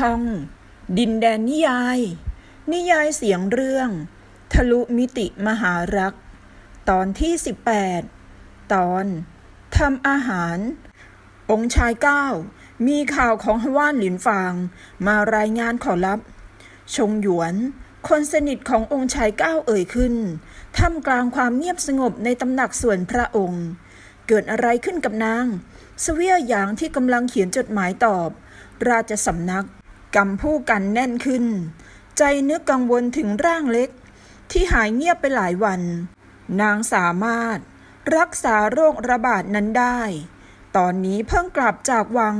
ช่อง ดินแดนนิยาย นิยายเสียงเรื่อง ทะลุมิติมหารัก ตอนที่ 18 ตอนทำอาหาร องค์ชายเก้า มีข่าวของฮว่านหลินฟางมารายงานขอรับ ชงหยวน คนสนิทขององค์ชายเก้าเอ่ยขึ้นท่ามกลางความเงียบสงบในตำหนักส่วนพระองค์ เกิดอะไรขึ้นกับนางเสวียหยางที่กำลังเขียนจดหมายตอบ ราชสำนัก กำผู้กันแน่นขึ้น ใจนึกกังวลถึงร่างเล็ก ที่หายเงียบไปหลายวัน นางสามารถรักษาโรคระบาดนั้นได้ ตอนนี้เพิ่งกลับจากวัง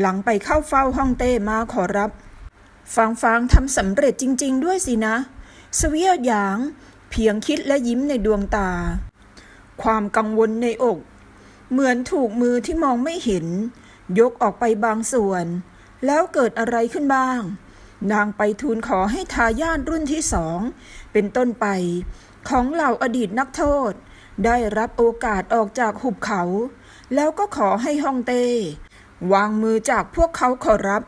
หลังไปเข้าเฝ้าห้องเต้มาขอรับ ฟางฟางทำสำเร็จจริง ๆ ด้วยสินะเสวียหยาง เพียงคิดและยิ้มในดวงตา ความกังวลในอก เหมือนถูกมือที่มองไม่เห็น ยกออกไปบางส่วน แล้วเกิดอะไรขึ้นบ้าง นางไปทูลขอให้ทายาทรุ่นที่สอง เป็นต้นไป ของเหล่าอดีตนักโทษ ได้รับโอกาสออกจากหุบเขา แล้วก็ขอให้ฮ่องเต้ วางมือจากพวกเขาขอรับ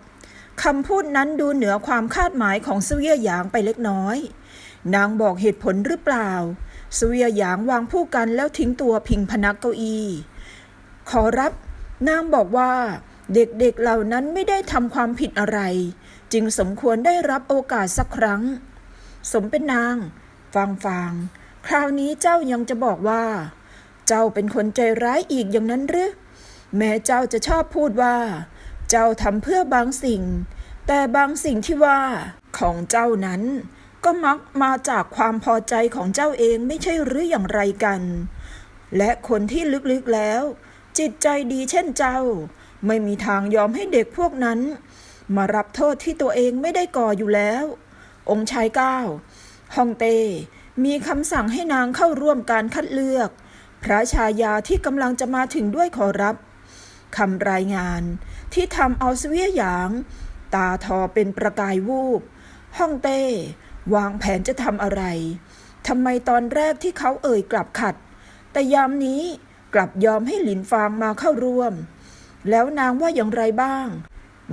คำพูดนั้นดูเหนือความคาดหมายของเสวียหยางไปเล็กน้อย นางบอกเหตุผลหรือเปล่าเสวียหยางวางผู้กันแล้วทิ้งตัวพิงพนักเก้าอี้ ขอรับ นางบอกว่า เด็กๆเหล่านั้นไม่ได้ทำความผิดอะไร จึงสมควรได้รับโอกาสสักครั้ง สมเป็นนางฟังฟังคราวนี้เจ้ายังจะบอกว่า เจ้าเป็นคนใจร้ายอีกอย่างนั้นหรือ แม้เจ้าจะชอบพูดว่า เจ้าทำเพื่อบางสิ่ง แต่บางสิ่งที่ว่า ของเจ้านั้น ก็มักมาจากความพอใจของเจ้าเองไม่ใช่หรืออย่างไรกัน และคนที่ลึกๆแล้ว จิตใจดีเช่นเจ้า ไม่มีทางยอมให้เด็กพวกนั้น มารับโทษที่ตัวเองไม่ได้ก่ออยู่แล้ว องค์ชายเก้าฮ่องเต้มีคำสั่งให้นางเข้าร่วมการคัดเลือก พระชายาที่กำลังจะมาถึงด้วยขอรับคำรายงานที่ทำเอาเสวียหยาง ตาทอเป็นประกายวูบฮ่องเต้ วางแผนจะทำอะไรทำไมตอนแรกที่เขาเอ่ยกลับขัด แต่ยามนี้กลับยอมให้หลินฟางมาเข้าร่วม แล้วนางว่าอย่างไรบ้าง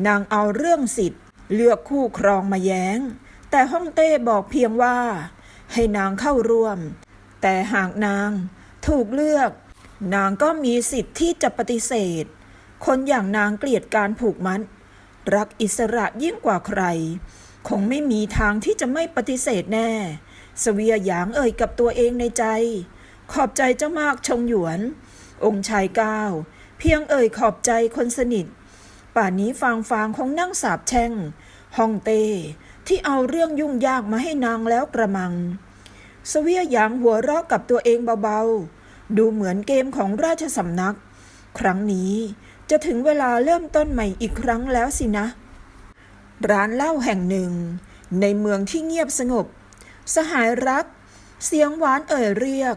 นางเอาเรื่องสิทธิ์ เลือกคู่ครองมาแย้ง แต่ฮ่องเต้บอกเพียงว่า ให้นางเข้าร่วม แต่หากนางถูกเลือก นางก็มีสิทธิ์ที่จะปฏิเสธ คนอย่างนางเกลียดการผูกมัด รักอิสระยิ่งกว่าใคร คงไม่มีทางที่จะไม่ปฏิเสธแน่ สเวียหยางเอ่ยกับตัวเองในใจ ขอบใจเจ้ามากชงหยวน องค์ชายก้าว พียงเอ่ยขอบใจคนสนิท ป่านนี้ฟางฟางคงนั่งสาบแช่งฮ่องเต้ที่เอาเรื่องยุ่งยากมาให้นางแล้วกระมัง สเวียหยางหัวเราะกับตัวเองเบาๆ ดูเหมือนเกมของราชสำนัก ครั้งนี้จะถึงเวลาเริ่มต้นใหม่อีกครั้งแล้วสินะ ร้านเหล้าแห่งหนึ่ง ในเมืองที่เงียบสงบ สหายรัก เสียงหวานเอ่ยเรียก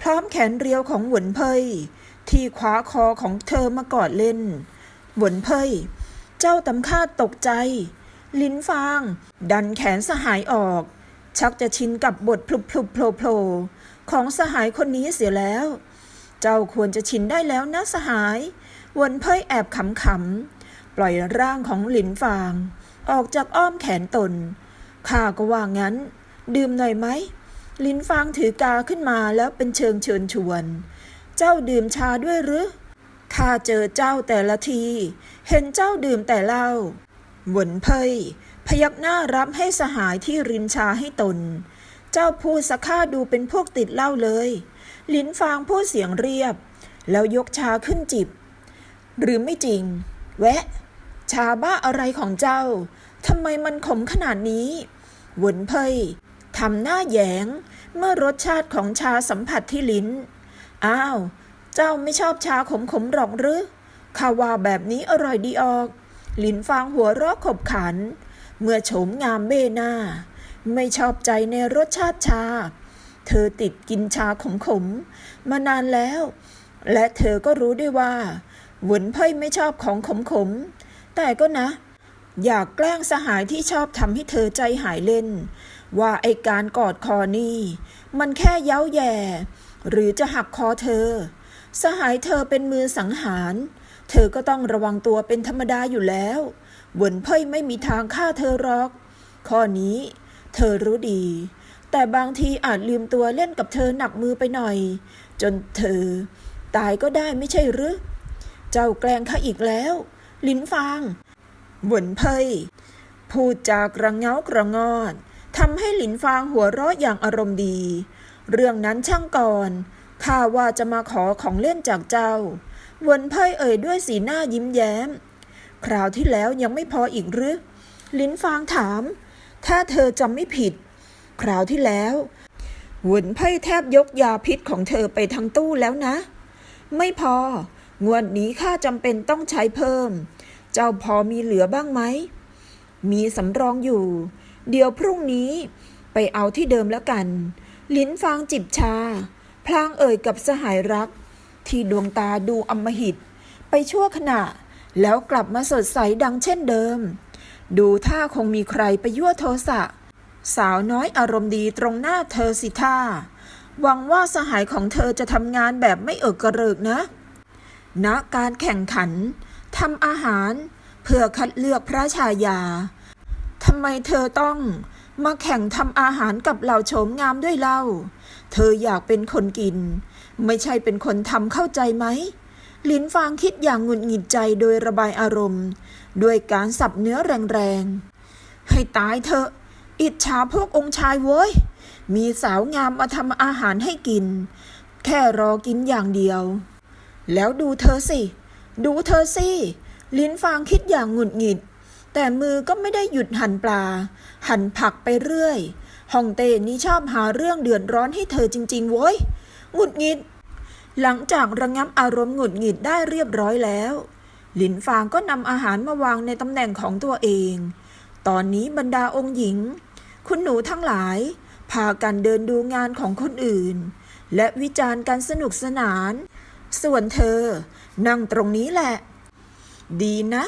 พร้อมแขนเรียวของหวนเพย ที่คว้าคอของเธอมากอดเล่นหวนเพยเจ้าตำคาดตกใจ ลิ้นฟาง ดันแขนสหายออก ชักจะชินกับบทพลุบพลุบโผล่โผล่ของสหายคนนี้เสียแล้ว เจ้าควรจะชินได้แล้วนะสหายวนเพยแอบขำขำปล่อยร่างของหลินฟาง ออกจากอ้อมแขนตนข้าก็ว่างั้น ดื่มหน่อยไหม ลินฟางถือกาขึ้นมาแล้วเป็นเชิงเชิญชวน เจ้าดื่มชาด้วยหรือข้าเจอเจ้าแต่ละที เห็นเจ้าดื่มแต่เหล้าหวนเพยพยักหน้ารับให้สหายที่รินชาให้ตน เจ้าพูดสักข้าดูเป็นพวกติดเหล้าเลย ลิ้นฟางพูดเสียงเรียบ แล้วยกชาขึ้นจิบ หรือไม่จริง แวะ ชาบ้าอะไรของเจ้าทำไมมันขมขนาดนี้หวนเพยทำหน้าแยง เมื่อรสชาติของชาสัมผัสที่ลิ้น อ้าว เจ้าไม่ชอบชาขมขมหรอกหรือข้าว่าแบบนี้อร่อยดีออก หลินฟางหัวเราะขบขัน เมื่อโฉมงามเบ้หน้า ไม่ชอบใจในรสชาติชา เธอติดกินชาขมขมมานานแล้ว และเธอก็รู้ด้วยว่าหวนเพ่ยไม่ชอบของขมขม แต่ก็นะ อยากแกล้งสหายที่ชอบทำให้เธอใจหายเล่น ว่าไอการกอดคอนี่ มันแค่เย้าแย่ หรือจะหักคอเธอ สหายเธอเป็นมือสังหาร เธอก็ต้องระวังตัวเป็นธรรมดาอยู่แล้วเหวินเพ่ยไม่มีทางฆ่าเธอหรอก ข้อนี้ เธอรู้ดี แต่บางทีอาจลืมตัวเล่นกับเธอหนักมือไปหน่อย จนเธอ ตายก็ได้ไม่ใช่หรือ เจ้าแกล้งข้าอีกแล้ว ลินฟางเหวินเพ่ยพูดจากระเงากระงอดทำให้หลินฟางหัวเราะอย่างอารมณ์ดี เรื่องนั้นช่างก่อนข้าว่าจะมาขอของเล่นจากเจ้า วนเพ่ยเอ่ยด้วยสีหน้ายิ้มแย้ม คราวที่แล้วยังไม่พออีกหรือ ลินฟางถาม ถ้าเธอจำไม่ผิด คราวที่แล้ววนไพ่แทบยกยาพิษของเธอไปทั้งตู้แล้วนะ ไม่พอ งวดนี้ข้าจำเป็นต้องใช้เพิ่ม เจ้าพอมีเหลือบ้างไหม มีสำรองอยู่ เดี๋ยวพรุ่งนี้ไปเอาที่เดิมแล้วกัน ลิ้นฟางจิบชา พลางเอ่ยกับสหายรัก ที่ดวงตาดูอำมหิต ไปชั่วขณะ แล้วกลับมาสดใสดังเช่นเดิม ดูท่าคงมีใครไปยั่วโทสะ สาวน้อยอารมณ์ดีตรงหน้าเธอสิท่า หวังว่าสหายของเธอจะทำงานแบบไม่เอิกกระเริกนะณการแข่งขันทำอาหาร เพื่อคัดเลือกพระชายาทำไมเธอต้อง มาแข่งทำอาหารกับเหล่าโฉมงามด้วยเล่า เธออยากเป็นคนกิน ไม่ใช่เป็นคนทำเข้าใจไหมลินฟางคิดอย่างหงุดหงิดใจโดยระบายอารมณ์ ด้วยการสับเนื้อแรงๆ ให้ตายเถอะ อิจฉาพวกองค์ชายเว้ย มีสาวงามมาทำอาหารให้กิน แค่รอกินอย่างเดียว แล้วดูเธอสิ ดูเธอสิ ลิ้นฟางคิดอย่างหงุดหงิด แต่มือก็ไม่ได้หยุดหั่นปลา หั่นผักไปเรื่อยฮ่องเต้นี่ชอบหาเรื่องเดือดร้อนให้เธอจริง ๆ โว้ยหงุดหงิด หลังจากระงับอารมณ์หงุดหงิดได้เรียบร้อยแล้ว หลินฟางก็นำอาหารมาวางในตำแหน่งของตัวเอง ตอนนี้บรรดาองค์หญิง คุณหนูทั้งหลาย พากันเดินดูงานของคนอื่น และวิจารณ์กันสนุกสนาน ส่วนเธอ นั่งตรงนี้แหละ ดีนะ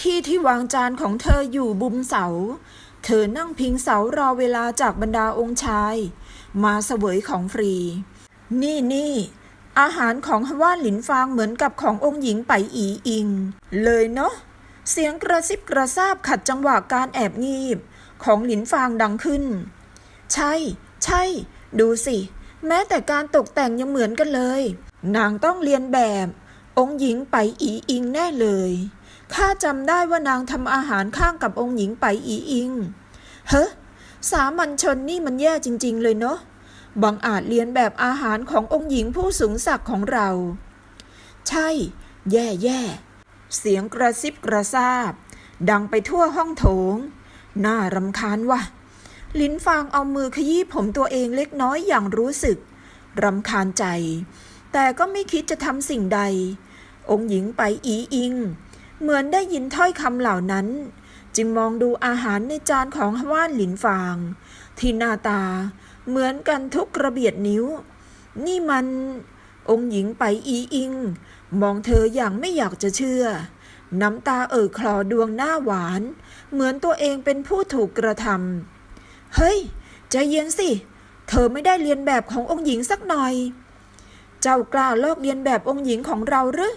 ที่ที่วางจานของเธออยู่บุมเสา เธอนั่งพิงเสารอเวลาจากบรรดาองค์ชาย มาเสวยของฟรี นี่นี่อาหารของฮว่านหลินฟางเหมือนกับขององค์หญิงไปอีอิง เลยเนาะเสียงกระซิบกระซาบขัดจังหวะการแอบงีบ ของหลินฟางดังขึ้น ใช่ ใช่ ดูสิ แม้แต่การตกแต่งยังเหมือนกันเลย นางต้องเรียนแบบ องค์หญิงไปอีอิงแน่เลย ข้าจำได้ว่านางทำอาหารข้างกับองค์หญิงไปอีอิง เฮ้สามัญชนนี่มันแย่จริง ๆ เลยเนาะบังอาจเรียนแบบอาหารขององค์หญิงผู้สูงศักดิ์ของเรา ใช่ แย่แย่เสียงกระซิบกระซาบ ดังไปทั่วห้องโถง น่ารำคาญว่ะ ลิ้นฟางเอามือขยี้ผมตัวเองเล็กน้อยอย่างรู้สึก รำคาญใจ แต่ก็ไม่คิดจะทำสิ่งใด องค์หญิงไปอีอิง เหมือนได้ยินถ้อยคำเหล่านั้น จึงมองดูอาหารในจานของฮว่านหลินฟาง ที่หน้าตาเหมือนกันทุกกระเบียดนิ้ว นี่มันองค์หญิงไปอีอิง มองเธออย่างไม่อยากจะเชื่อ น้ำตาเอ่อคลอดวงหน้าหวาน เหมือนตัวเองเป็นผู้ถูกกระทำเฮ้ย ใจเย็นสิ เธอไม่ได้เรียนแบบขององค์หญิงสักหน่อย เจ้ากล้าลอกเรียนแบบองค์หญิงของเราหรือ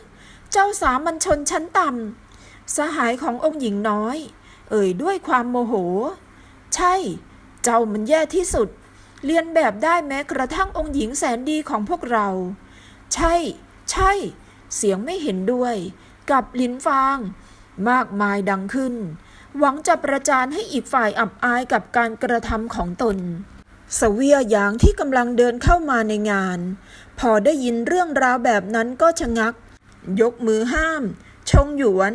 เจ้าสามัญชนชั้นต่ำสหายขององค์หญิงน้อย เอ่ยด้วยความโมโห ใช่ เจ้ามันแย่ที่สุด เรียนแบบได้แม้กระทั่งองค์หญิงแสนดีของพวกเรา ใช่ ใช่ เสียงไม่เห็นด้วย กับลิ้นฟาง มากมายดังขึ้น หวังจะประจานให้อีกฝ่ายอับอายกับการกระทำของตนสเวียหยางที่กำลังเดินเข้ามาในงาน พอได้ยินเรื่องราวแบบนั้นก็ชะงัก ยกมือห้าม ชงหยวน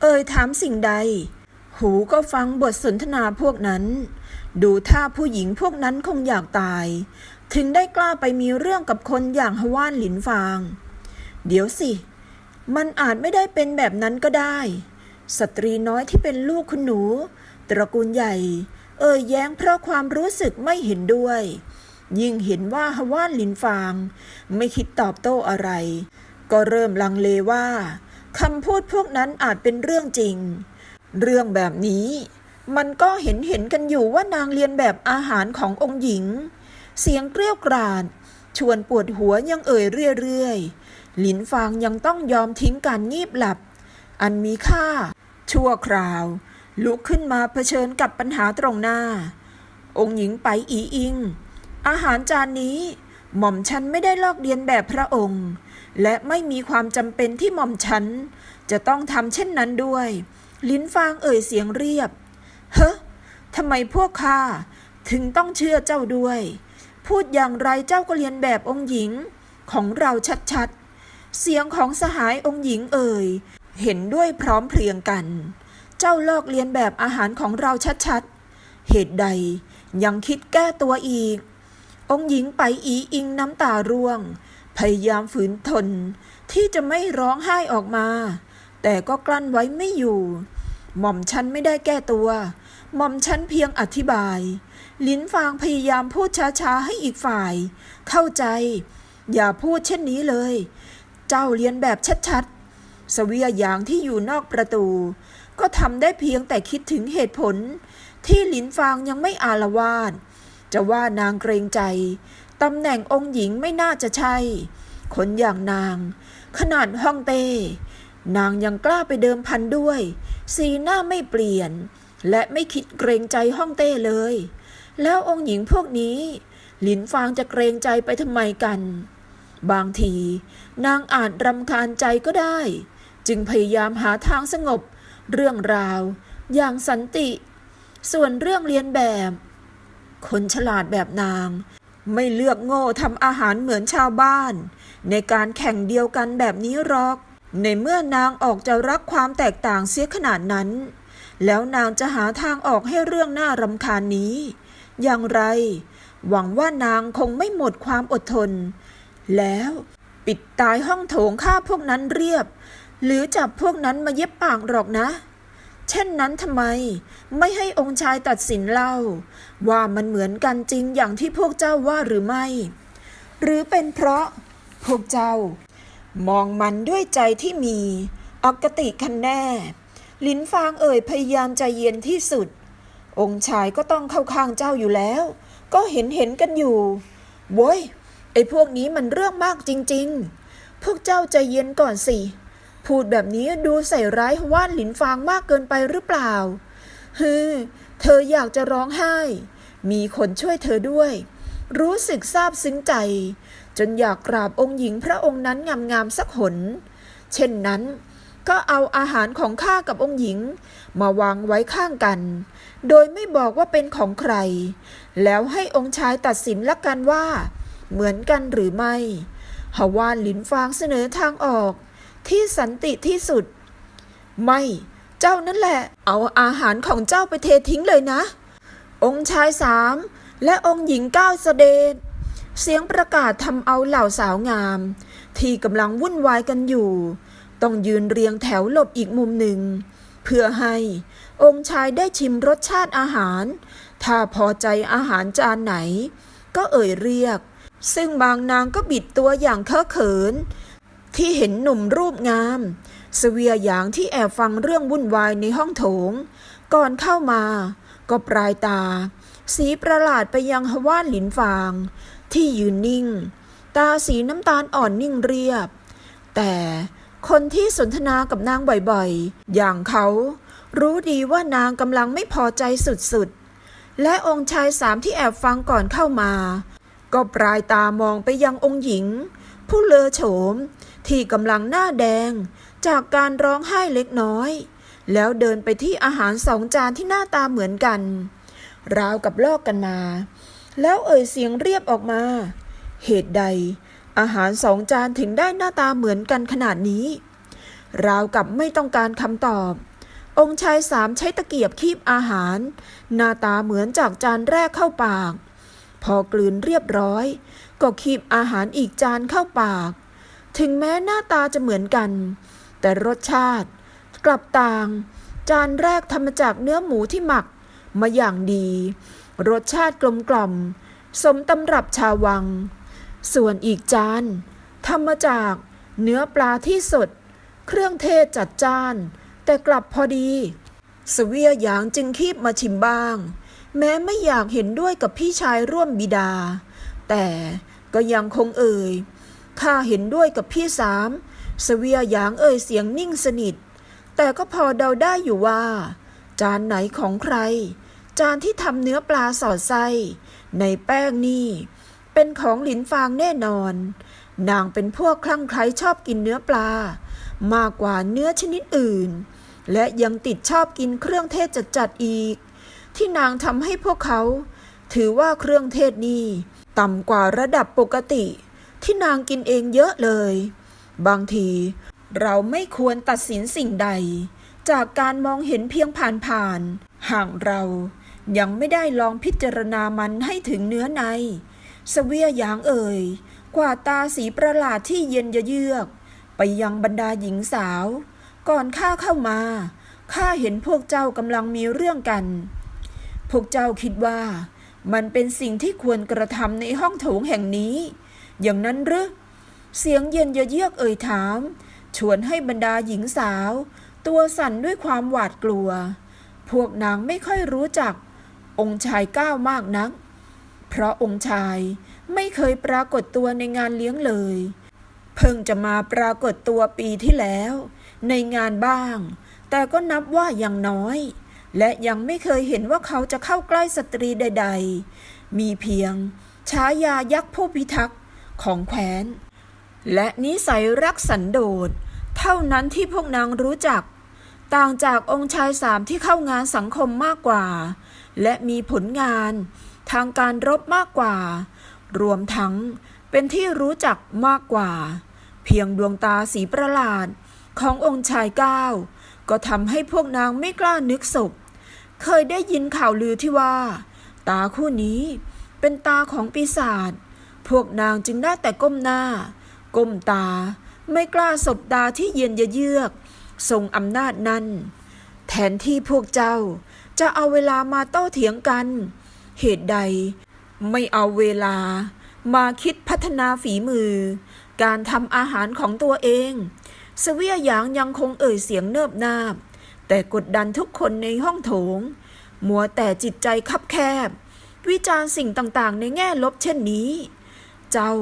เอ่ยถามสิ่งใด หูก็ฟังบทสนทนาพวกนั้น ดูท่าผู้หญิงพวกนั้นคงอยากตาย ถึงได้กล้าไปมีเรื่องกับคนอย่างฮว่านหลินฟาง เดี๋ยวสิ มันอาจไม่ได้เป็นแบบนั้นก็ได้ สตรีน้อยที่เป็นลูกคุณหนู ตระกูลใหญ่ เอ่ยแย้งเพราะความรู้สึกไม่เห็นด้วยยิ่งเห็นว่าฮว่านหลินฟาง ไม่คิดตอบโต้อะไร ก็เริ่มลังเลว่าคำพูดพวกนั้นอาจเป็นเรื่องจริง เรื่องแบบนี้มันก็เห็นเห็นกันอยู่ว่านางเรียนแบบอาหารขององค์หญิง เสียงเกรี้ยวกราด ชวนปวดหัวยังเอ่ยเรื่อยๆ หลินฟางยังต้องยอมทิ้งการงีบหลับ อันมีค่า ชั่วคราว ลุกขึ้นมาเผชิญกับปัญหาตรงหน้า องค์หญิงไปอีอิง อาหารจานนี้ หม่อมฉันไม่ได้ลอกเลียนแบบพระองค์ และไม่มีความจำเป็นที่หม่อมฉัน จะต้องทำเช่นนั้นด้วย ลิ้นฟางเอ่ยเสียงเรียบ เฮ้ทำไมพวกข้าถึงต้องเชื่อเจ้าด้วย พูดอย่างไรเจ้าก็เรียนแบบองค์หญิงของเราชัดๆ เสียงของสหายองค์หญิงเอ่ย เห็นด้วยพร้อมเพรียงกัน เจ้าลอกเลียนแบบอาหารของเราชัดๆ เหตุใดยังคิดแก้ตัวอีก องค์หญิงไปอีอิงน้ำตาร่วง พยายามฝืนทน ที่จะไม่ร้องไห้ออกมา แต่ก็กลั้นไว้ไม่อยู่ หม่อมฉันไม่ได้แก้ตัว หม่อมฉันเพียงอธิบาย ลิ้นฟางพยายามพูดช้าๆให้อีกฝ่าย เข้าใจ อย่าพูดเช่นนี้เลย เจ้าเรียนแบบชัดๆ สเวียหยางที่อยู่นอกประตู ก็ทำได้เพียงแต่คิดถึงเหตุผล ที่ลินฟางยังไม่อาละวาดจะว่านางเกรงใจ ตำแหน่งองค์หญิงไม่น่าจะใช่ คนอย่างนาง ขนาดฮ่องเต้ นางยังกล้าไปเดิมพันด้วย สีหน้าไม่เปลี่ยน และไม่คิดเกรงใจฮ่องเต้เลย แล้วองค์หญิงพวกนี้ หลินฟางจะเกรงใจไปทำไมกัน บางที นางอาจรำคาญใจก็ได้ จึงพยายามหาทางสงบ เรื่องราว อย่างสันติ ส่วนเรื่องเรียนแบบคนฉลาดแบบนาง ไม่เลือกโง่ทำอาหารเหมือนชาวบ้าน ในการแข่งเดียวกันแบบนี้หรอก ในเมื่อนางออกจะรักความแตกต่างเสียขนาดนั้น แล้วนางจะหาทางออกให้เรื่องน่ารำคาญนี้ อย่างไร หวังว่านางคงไม่หมดความอดทน แล้วปิดตายห้องโถงฆ่าพวกนั้นเรียบ หรือจับพวกนั้นมาเย็บปากหรอกนะ เช่นนั้นทำไม ไม่ให้องค์ชายตัดสินเล่า ว่ามันเหมือนกันจริงอย่างที่พวกเจ้าว่าหรือไม่ หรือเป็นเพราะพวกเจ้า มองมันด้วยใจที่มีอคติคันแน่ ลิ้นฟางเอ่ยพยายามใจเย็นที่สุด องค์ชายก็ต้องเข้าข้างเจ้าอยู่แล้ว ก็เห็นเห็นกันอยู่โว้ยไอ้พวกนี้มันเรื่องมากจริง ๆ พวกเจ้าใจเย็นก่อนสิ พูดแบบนี้ดูใส่ร้ายว่านหลินฟางมากเกินไปหรือเปล่าฮือเธออยากจะร้องไห้ มีคนช่วยเธอด้วย รู้สึกซาบซึ้งใจ จนอยากกราบองค์หญิงพระองค์นั้นงามๆสักหน เช่นนั้น ก็เอาอาหารของข้ากับองค์หญิง มาวางไว้ข้างกัน โดยไม่บอกว่าเป็นของใคร แล้วให้องค์ชายตัดสินละกันว่า เหมือนกันหรือไม่ฮาวานหลินฟางเสนอทางออก ที่สันติที่สุด ไม่เจ้านั่นแหละ เอาอาหารของเจ้าไปเททิ้งเลยนะ องค์ชายสามและองค์หญิงเก้าเสด็จเสียงประกาศทำเอาเหล่าสาวงาม ที่กำลังวุ่นวายกันอยู่ ต้องยืนเรียงแถวหลบอีกมุมหนึ่ง เพื่อให้องค์ชายได้ชิมรสชาติอาหาร ถ้าพอใจอาหารจานไหน ก็เอ่ยเรียก ซึ่งบางนางก็บิดตัวอย่างเคอะเขิน ที่เห็นหนุ่มรูปงามเสวียหยางที่แอบฟังเรื่องวุ่นวายในห้องโถง ก่อนเข้ามา ก็ปลายตา สีประหลาดไปยังฮว่านหลินฟาง ที่ยืนนิ่ง ตาสีน้ำตาลอ่อนนิ่งเรียบ แต่คนที่สนทนากับนางบ่อยๆ อย่างเขารู้ดีว่านางกำลังไม่พอใจสุดๆ และองค์ชายสามที่แอบฟังก่อนเข้ามา ก็ปลายตามองไปยังองค์หญิง ผู้เลอโฉม ที่กำลังหน้าแดง จากการร้องไห้เล็กน้อย แล้วเดินไปที่อาหารสองจานที่หน้าตาเหมือนกัน ราวกับลอกกันมา แล้วเอ่ยเสียงเรียบออกมา เหตุใด อาหารสองจานถึงได้หน้าตาเหมือนกันขนาดนี้ ราวกับไม่ต้องการคำตอบ องค์ชายสามใช้ตะเกียบคีบอาหาร หน้าตาเหมือนจากจานแรกเข้าปาก พอกลืนเรียบร้อย ก็คีบอาหารอีกจานเข้าปาก ถึงแม้หน้าตาจะเหมือนกัน แต่รสชาติ กลับต่าง จานแรกทำมาจากเนื้อหมูที่หมักมาอย่างดี รสชาติกลมกล่อม สมตำรับชาววัง ส่วนอีกจานทำมาจากเนื้อปลาที่สด เครื่องเทศจัดจ้าน แต่กลับพอดี สเวียหยางจึงคีบมาชิมบ้าง แม้ไม่อยากเห็นด้วยกับพี่ชายร่วมบิดา แต่ก็ยังคงเอ่ย ข้าเห็นด้วยกับพี่สามสเวียหยางเอ่ยเสียงนิ่งสนิท แต่ก็พอเดาได้อยู่ว่า จานไหนของใคร จานที่ทำเนื้อปลาสอดไส้ในแป้งนี่ เป็นของหลินฟางแน่นอน นางเป็นพวกคลั่งไคล้ชอบกินเนื้อปลา มากกว่าเนื้อชนิดอื่น และยังติดชอบกินเครื่องเทศจัดๆอีก ที่นางทำให้พวกเขา ถือว่าเครื่องเทศนี่ต่ำกว่าระดับปกติ ที่นางกินเองเยอะเลย บางที เราไม่ควรตัดสินสิ่งใด จากการมองเห็นเพียงผ่านๆห่างเรายังไม่ได้ลองพิจารณามันให้ถึงเนื้อในสเวียยางเอ่ย กว่าตาสีประหลาดที่เย็นเยือก ไปยังบรรดาหญิงสาว ก่อนข้าเข้ามา ข้าเห็นพวกเจ้ากำลังมีเรื่องกัน พวกเจ้าคิดว่า มันเป็นสิ่งที่ควรกระทำในห้องโถงแห่งนี้ อย่างนั้นหรือเสียงเย็นเยือกเอ่ยถาม ชวนให้บรรดาหญิงสาว ตัวสั่นด้วยความหวาดกลัว พวกนางไม่ค่อยรู้จัก องค์ชายก้าวมากนัก เพราะองค์ชายไม่เคยปรากฏตัวในงานเลี้ยงเลย เพิ่งจะมาปรากฏตัวปีที่แล้ว ในงานบ้าง แต่ก็นับว่ายังน้อย และยังไม่เคยเห็นว่าเขาจะเข้าใกล้สตรีใด ๆ มีเพียงฉายายักษ์ผู้พิทักษ์ ของแคว้น และนิสัยรักสันโดษเท่านั้นที่พวกนางรู้จัก ต่างจากองค์ชายสามที่เข้างานสังคมมากกว่า และมีผลงานทางการรบมากกว่า รวมทั้งเป็นที่รู้จักมากกว่า เพียงดวงตาสีประหลาดขององค์ชายเก้าก็ทำให้พวกนางไม่กล้านึกศพ เคยได้ยินข่าวลือที่ว่า ตาคู่นี้เป็นตาของปีศาจ พวกนางจึงได้แต่ก้มหน้า ก้มตา ไม่กล้าสบตาที่เย็นเยือกทรงอำนาจนั้น แทนที่พวกเจ้าจะเอาเวลามาโต้เถียงกัน เหตุใด ไม่เอาเวลา มาคิดพัฒนาฝีมือ การทำอาหารของตัวเองสเวียหยางยังคงเอ่ยเสียงเนิบนาบ แต่กดดันทุกคนในห้องโถง มัวแต่จิตใจคับแคบ วิจารณ์สิ่งต่างๆ ในแง่ลบเช่นนี้ เจ้า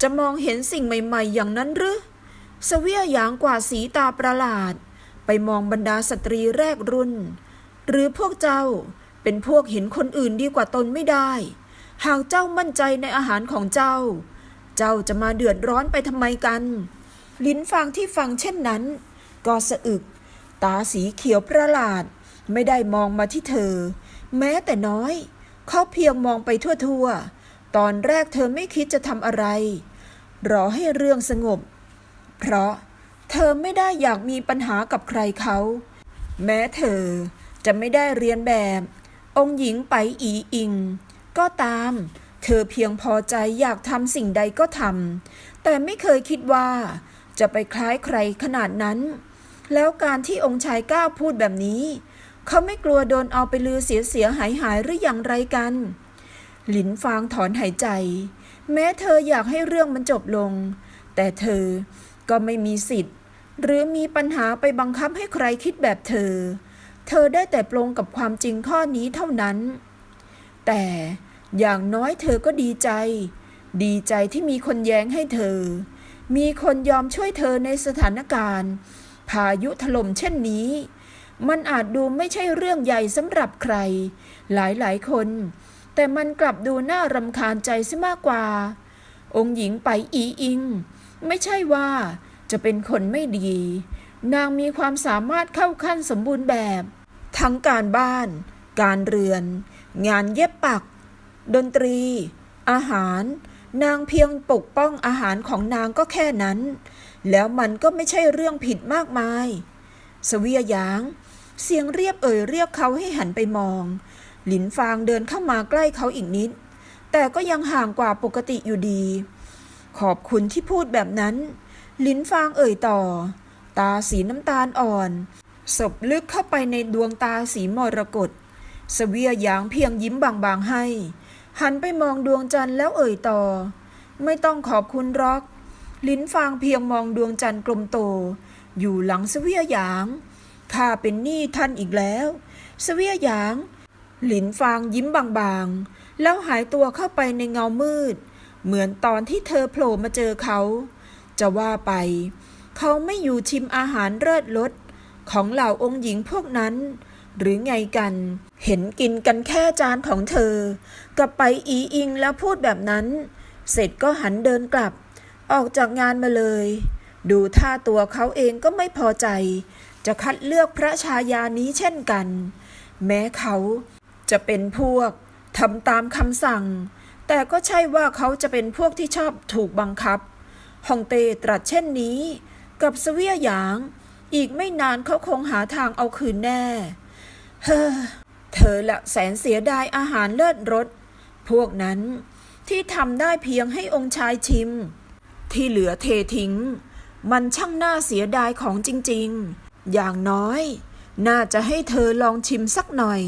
จะมองเห็นสิ่งใหม่ ๆ อย่างนั้นหรือสเวียหยางกว่าสีตาประหลาด ไปมองบรรดาสตรีแรกรุ่น หรือพวกเจ้าเป็นพวกเห็นคนอื่นดีกว่าตนไม่ได้ หากเจ้ามั่นใจในอาหารของเจ้า เจ้าจะมาเดือดร้อนไปทำไมกัน ลิ้นฟางที่ฟังเช่นนั้น ก็สะอึก ตาสีเขียวประหลาด ไม่ได้มองมาที่เธอ แม้แต่น้อย เขาเพียงมองไปทั่วๆ ตอนแรกเธอไม่คิดจะทำอะไร รอให้เรื่องสงบ เพราะเธอไม่ได้อยากมีปัญหากับใครเขา แม้เธอจะไม่ได้เรียนแบบ องค์หญิงไปอีอิง ก็ตาม เธอเพียงพอใจอยากทำสิ่งใดก็ทำแต่ไม่เคยคิดว่า จะไปคล้ายใครขนาดนั้น แล้วการที่องค์ชายก้าวพูดแบบนี้ เขาไม่กลัวโดนเอาไปลือเสียเสียหายหายหรืออย่างไรกัน หลินฟางถอนหายใจ แม้เธออยากให้เรื่องมันจบลง แต่เธอก็ไม่มีสิทธิ์ หรือมีปัญหาไปบังคับให้ใครคิดแบบเธอ เธอได้แต่ปลงกับความจริงข้อนี้เท่านั้น แต่อย่างน้อยเธอก็ดีใจ ดีใจที่มีคนแย้งให้เธอ มีคนยอมช่วยเธอในสถานการณ์ พายุถล่มเช่นนี้ มันอาจดูไม่ใช่เรื่องใหญ่สำหรับใคร หลายๆคน แต่มันกลับดูน่ารำคาญใจซะมากกว่า องค์หญิงไปอีอิง ไม่ใช่ว่าจะเป็นคนไม่ดี นางมีความสามารถเข้าขั้นสมบูรณ์แบบ ทั้งการบ้าน การเรือน งานเย็บปัก ดนตรี อาหาร นางเพียงปกป้องอาหารของนางก็แค่นั้น แล้วมันก็ไม่ใช่เรื่องผิดมากมายสเวียหยาง เสียงเรียบเอ่ยเรียกเขาให้หันไปมอง หลินฟางเดินเข้ามาใกล้เขาอีกนิด แต่ก็ยังห่างกว่าปกติอยู่ดี ขอบคุณที่พูดแบบนั้นลิ้นฟางเอ่ยต่อ ตาสีน้ำตาลอ่อนศบลึกเข้าไปในดวงตาสีมรกตสเวียหยางเพียงยิ้มบางๆให้ หันไปมองดวงจันทร์แล้วเอ่ยต่อ ไม่ต้องขอบคุณรอกลิ้นฟางเพียงมองดวงจันทร์กลมโต อยู่หลังสเวียหยาง ข้าเป็นหนี้ท่านอีกแล้ว สเวียหยาง หลินฟางยิ้มบางๆ แล้วหายตัวเข้าไปในเงามืด เหมือนตอนที่เธอโผล่มาเจอเขา จะว่าไป เขาไม่อยู่ชิมอาหารเลิศรสของเหล่าองค์หญิงพวกนั้น หรือไงกัน เห็นกินกันแค่จานของเธอ กับไปอีอิงแล้วพูดแบบนั้น เสร็จก็หันเดินกลับ ออกจากงานมาเลย ดูท่าตัวเขาเองก็ไม่พอใจ จะคัดเลือกพระชายานี้เช่นกัน แม้เขา จะเป็นพวกทำตามคำสั่ง แต่ก็ใช่ว่าเขาจะเป็นพวกที่ชอบถูกบังคับฮองเต้ตรัสเช่นนี้ กับเสวียหยาง อีกไม่นานเขาคงหาทางเอาคืนแน่ เฮ้อเธอละแสนเสียดายอาหารเลิศรสพวกนั้นที่ทำได้เพียงให้องค์ชายชิม ที่เหลือเททิ้ง มันช่างน่าเสียดายของจริงๆ อย่างน้อย น่าจะให้เธอลองชิมสักหน่อย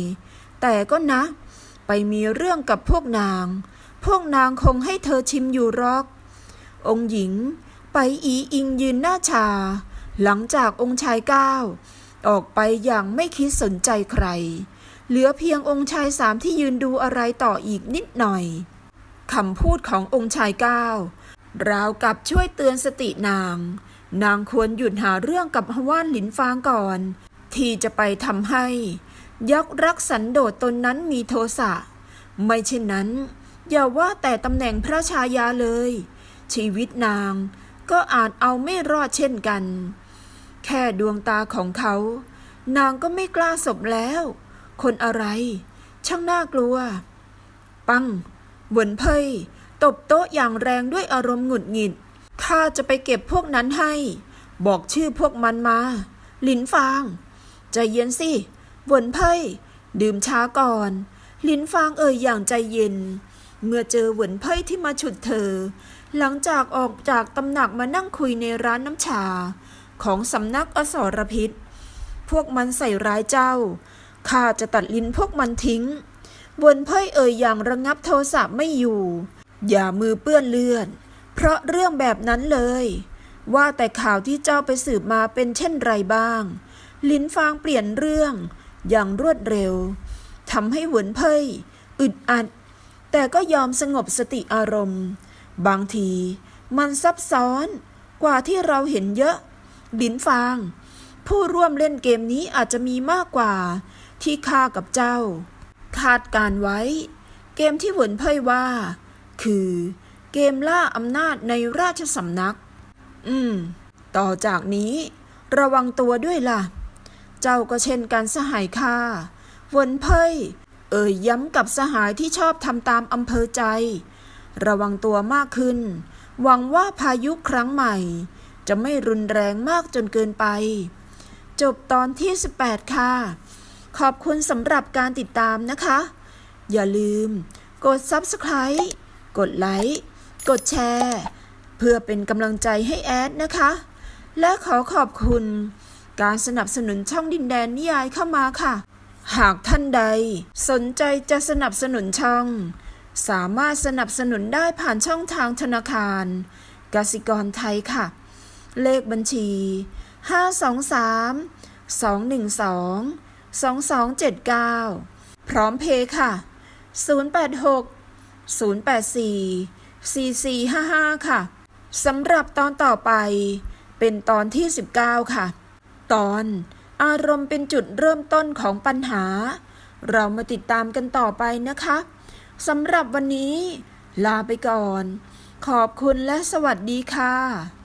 แต่ก็นะ ไปมีเรื่องกับพวกนาง พวกนางคงให้เธอชิมอยู่หรอก องค์หญิง ไปอีอิงยืนหน้าชา หลังจากองค์ชายก้าวออกไปอย่างไม่คิดสนใจใคร เหลือเพียงองค์ชายสามที่ยืนดูอะไรต่ออีกนิดหน่อยคำพูดขององค์ชายก้าวราวกับช่วยเตือนสตินาง นางควรหยุดหาเรื่องกับฮว่านหลินฟางก่อน ที่จะไปทำให้ ยักษ์รักสันโดษตนนั้นมีโทสะ ไม่เช่นนั้น อย่าว่าแต่ตำแหน่งพระชายาเลย ชีวิตนางก็อาจเอาไม่รอดเช่นกัน แค่ดวงตาของเขา นางก็ไม่กล้าสบแล้ว คนอะไร ช่างน่ากลัว ปังเหวินเพยตบโต๊ะอย่างแรงด้วยอารมณ์หงุดหงิดข้าจะไปเก็บพวกนั้นให้ บอกชื่อพวกมันมา หลินฟาง ใจเย็นสิ วนเพยดื่มช้าก่อน ลินฟางเอ่ยอย่างใจเย็น เมื่อเจอหวนเพยที่มาฉุดเธอ หลังจากออกจากตำหนักมานั่งคุยในร้านน้ำชา ของสำนักอสรพิษ พวกมันใส่ร้ายเจ้า ข้าจะตัดลิ้นพวกมันทิ้งบนเพ่ยเอ่ยอย่างระงับโทสะไม่อยู่ อย่ามือเปื้อนเลือด เพราะเรื่องแบบนั้นเลย ว่าแต่ข่าวที่เจ้าไปสืบมาเป็นเช่นไรบ้าง ลิ้นฟางเปลี่ยนเรื่อง อย่างรวดเร็วทำให้หวนเพ่ยอึดอัด แต่ก็ยอมสงบสติอารมณ์ บางทีมันซับซ้อนกว่าที่เราเห็นเยอะลินฟาง ผู้ร่วมเล่นเกมนี้อาจจะมีมากกว่าที่ข้ากับเจ้า คาดการไว้ เกมที่หวนเพ่ยว่า คือเกมล่าอำนาจในราชสำนัก อืม ต่อจากนี้ ระวังตัวด้วยล่ะ เจ้าก็เช่นกันสหายข้าวนเพยเอ่ยย้ำกับสหายที่ชอบทำตามอำเภอใจ ระวังตัวมากขึ้น หวังว่าพายุครั้งใหม่ จะไม่รุนแรงมากจนเกินไป จบตอนที่ 18 ค่ะ ขอบคุณสำหรับการติดตามนะคะ อย่าลืม กด Subscribe กดไลค์ กดแชร์ เพื่อเป็นกำลังใจให้แอดนะคะ และขอขอบคุณ การสนับสนุนช่องดินแดนนิยายเข้ามาค่ะ หากท่านใด สนใจจะสนับสนุนช่อง สามารถสนับสนุนได้ผ่านช่องทางธนาคาร กสิกรไทยค่ะ เลขบัญชี 523 212 2279 พร้อมเพย์ค่ะ 086 084 4455 ค่ะ สำหรับตอนต่อไปเป็นตอนที่ 19 ค่ะ ตอน อารมณ์เป็นจุดเริ่มต้นของปัญหา เรามาติดตามกันต่อไปนะคะสำหรับวันนี้ ลาไปก่อน ขอบคุณและสวัสดีค่ะ